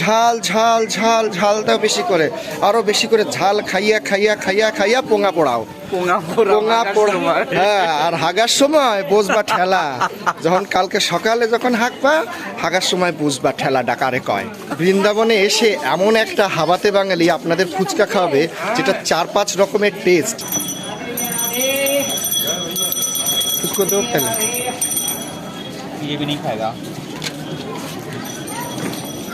ঝাল ঝাল ঝাল ঝাল দাও বেশি করে। আরও বেশি করে ঝাল খাইয়া খাইয়া খাইয়া খাইয়া পোঙা পোড়াও। পোঙা পোড়া হ্যাঁ আর হাগার সময় বসবা ঠেলা। যখন কালকে সকালে যখন হাঁকবা হাগার সময় বুঝবা ঠেলা ডাকারে কয়। বৃন্দাবনে এসে এমন একটা হাবাতে বাঙালি আপনাদের ফুচকা খাওয়াবে যেটা চার পাঁচ রকমের টেস্ট ফুচকা তো ফেলে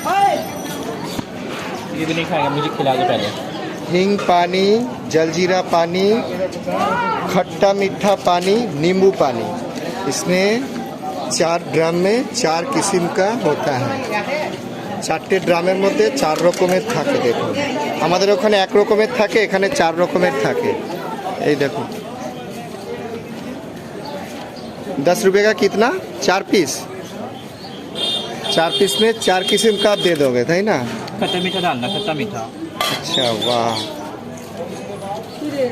ये भी नहीं खाएगा ये भी नहीं खाएगा मुझे खिला दो पहले हिंग पानी जलजीरा पानी खट्टा मीठा पानी नींबू पानी इसमें चार ड्राम में चार किस्म का होता है চারটে ড্রামের মধ্যে চার রকমের থাকে দেখুন আমাদের ওখানে এক রকমের থাকে এখানে চার রকমের থাকে এই দেখুন दस रुपये का कितना चार पीस चार पीस में चार किस्म का आप दे दोगे था ना? खट्टा मीठा डालना खट्टा मीठा। अच्छा वाह।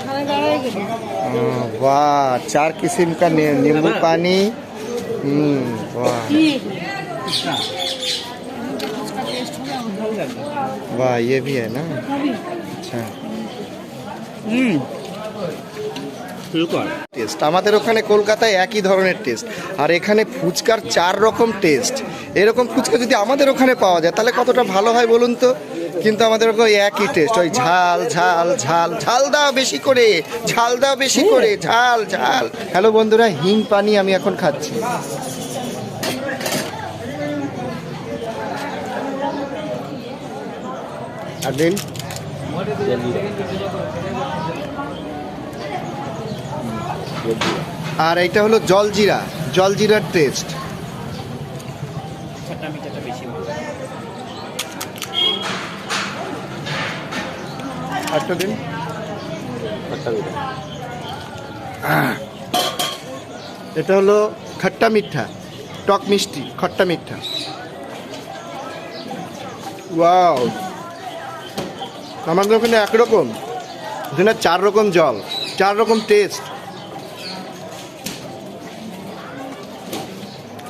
हाँ, वाह चार किस्म का नींबू पानी। हम्म, वाह। अच्छा। वाह ये भी है ना? अच्छा। টেস্ট আমাদের ওখানে কলকাতায় একই ধরনের টেস্ট আর এখানে ফুচকার চার রকম টেস্ট এরকম ফুচকা যদি আমাদের ওখানে পাওয়া যায়, তাহলে কতটা ভালো হয় বলুন তো? কিন্তু আমাদের ওখানে একই টেস্ট ওই ঝাল ঝাল ঝাল ঝাল দাও বেশি করে, ঝাল দাও বেশি করে, ঝাল ঝাল। হ্যালো বন্ধুরা, হিং পানি আমি এখন খাচ্ছি। আর আর এটা হলো জলজিরা জলজিরার টেস্ট আটটা দিন। এটা হলো খট্টা মিঠা টক মিষ্টি খট্টা মিঠা। ওয়াও। আমাদের ওখানে একরকম ওখানে চার রকম জল চার রকম টেস্ট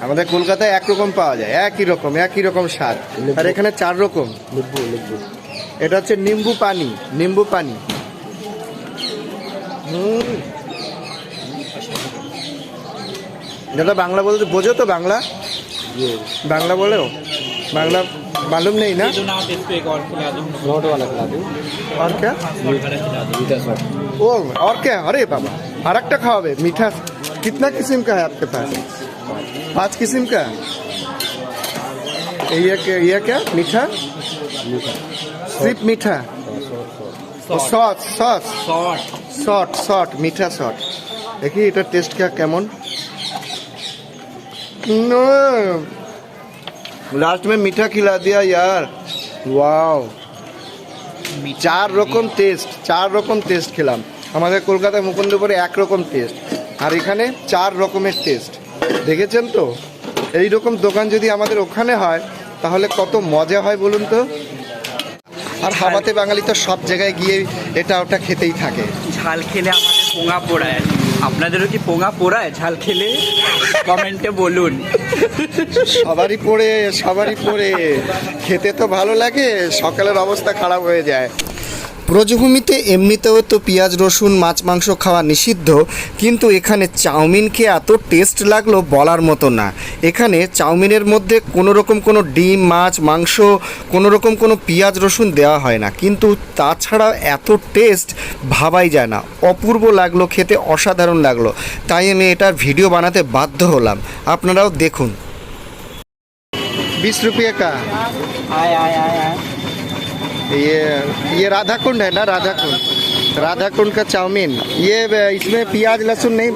আমাদের কলকাতায় একরকম পাওয়া যায় একই রকম একই রকম স্বাদ আর এখানে চার রকম লিখবো লিখবো এটা হচ্ছে নিম্বু পানি নিম্বু পানি হুম দাদা বাংলা বলতে বোঝো তো বাংলা ये বাংলা বলেও বাংলা মালুম নেই না दे दो ना आप इसको एक और खिला दो नोट वाला खिला दूँ और क्या सॉल्ट वाला खिला दो मीठा सॉल्ट ओ और क्या अरे बाबा फरक खाओगे मीठा कितना किस्म का है आपके पास पांच किस्म का ये क्या ये क्या मीठा मीठा सिर्फ मीठा salt sauce sauce salt short short मीठा शॉर्ट देखिए এটা টেস্ট क्या কেমন लास्ट में मीठा खिला दिया यार वाओ চার রকম টেস্ট চার রকম টেস্ট খেলাম আমাদের কলকাতায় মুকুন্দপুরে এক রকম টেস্ট আর এখানে চার রকমের টেস্ট দেখেছেন তো? এই রকম দোকান যদি আমাদের ওখানে হয় তাহলে কত মজা হয় বলুন তো? আর হাবাতে বাঙালি তো সব জায়গায় গিয়ে এটা ওটা খেতেই থাকে। ঝাল খেলে আমাদের পোঙা পোড়ায়। আপনাদেরও কি পোঙা পোড়ায়? ঝাল খেলে কমেন্টে বলুন। সবারই পড়ে সবারই পড়ে। খেতে তো ভালো লাগে সকালের অবস্থা খারাপ হয়ে যায়। ব্রজভূমিতে এমনিতেও তো পেঁয়াজ রসুন মাছ মাংস খাওয়া নিষিদ্ধ কিন্তু এখানে চাউমিন খেয়ে এত টেস্ট লাগলো বলার মতো না এখানে চাউমিনের মধ্যে কোনো রকম কোনো ডিম মাছ মাংস কোনো রকম কোনো পেঁয়াজ রসুন দেওয়া হয় না কিন্তু তাছাড়া এত টেস্ট ভাবাই যায় না অপূর্ব লাগলো খেতে অসাধারণ লাগলো তাই আমি এটার ভিডিও বানাতে বাধ্য হলাম আপনারাও দেখুন बीस रुपये का আয় আয় আয় আয় ये ये राधा कुंड है ना राधा कुंड राधा कुंड का चाउमीन। ये इसमें प्याज लहसुन नहीं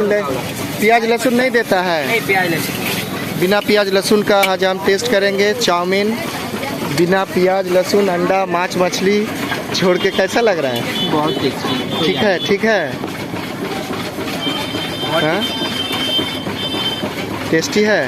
प्याज लहसुन नहीं देता है। नहीं प्याज लहसुन। बिना प्याज लहसुन का आज हम टेस्ट करेंगे चाउमीन। बिना प्याज लहसुन अंडा माछ मछली छोड़ के कैसा लग रहा है? बहुत ठीक है ठीक है। हाँ? टेस्टी है?